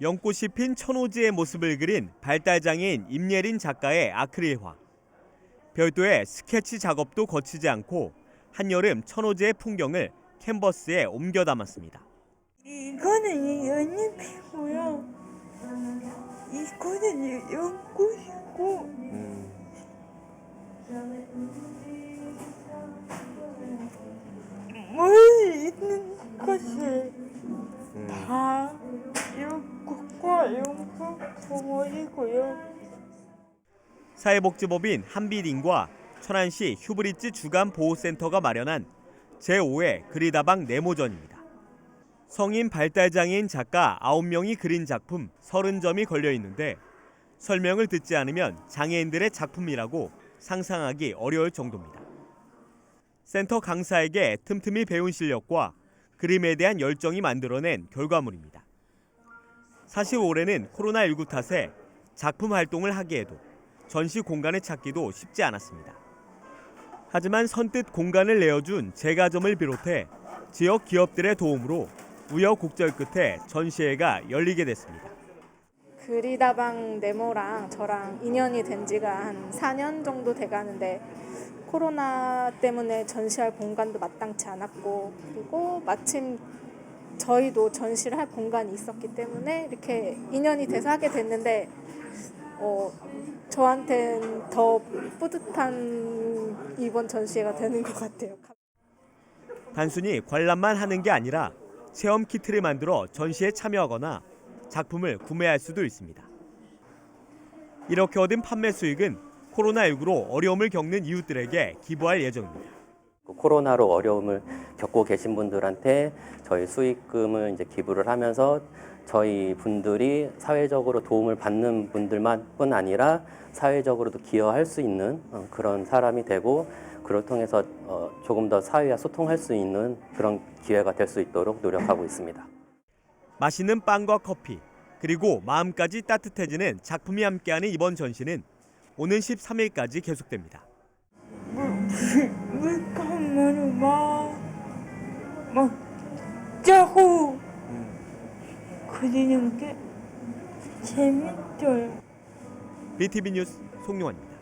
연꽃이 핀 천오지의 모습을 그린 발달장애인 임예린 작가의 아크릴화. 별도의 스케치 작업도 거치지 않고 한여름 천오지의 풍경을 캔버스에 옮겨 담았습니다. 이거는 연잎이고요. 이거는 연꽃이고 멀리 있는 것을 다 사회복지법인 한비린과 천안시 휴브리지 주간 보호센터가 마련한 제5회 그리다방 네모전입니다. 성인 발달장애인 작가 9명이 그린 작품 30점이 걸려 있는데 설명을 듣지 않으면 장애인들의 작품이라고 상상하기 어려울 정도입니다. 센터 강사에게 틈틈이 배운 실력과 그림에 대한 열정이 만들어낸 결과물입니다. 사실 올해는 코로나19 탓에 작품 활동을 하기에도 전시 공간을 찾기도 쉽지 않았습니다. 하지만 선뜻 공간을 내어준 제가점을 비롯해 지역 기업들의 도움으로 우여곡절 끝에 전시회가 열리게 됐습니다. 그리다방 네모랑 저랑 인연이 된 지가 한 4년 정도 돼 가는데 코로나 때문에 전시할 공간도 마땅치 않았고 그리고 마침 저희도 전시를 할 공간이 있었기 때문에 이렇게 인연이 돼서 하게 됐는데 어, 저한테는 더 뿌듯한 이번 전시회가 되는 것 같아요. 단순히 관람만 하는 게 아니라 체험 키트를 만들어 전시에 참여하거나 작품을 구매할 수도 있습니다. 이렇게 얻은 판매 수익은 코로나19로 어려움을 겪는 이웃들에게 기부할 예정입니다. 그 코로나로 어려움을 겪고 계신 분들한테 저희 수익금을 이제 기부를 하면서 저희 분들이 사회적으로 도움을 받는 분들만뿐 아니라 사회적으로도 기여할 수 있는 어, 그런 사람이 되고 그걸 통해서 어, 조금 더 사회와 소통할 수 있는 그런 기회가 될 수 있도록 노력하고 있습니다. 맛있는 빵과 커피 그리고 마음까지 따뜻해지는 작품이 함께하는 이번 전시는 오는 13일까지 계속됩니다. 짜고 그리는 게 재밌어요. BTV 뉴스 송용환입니다.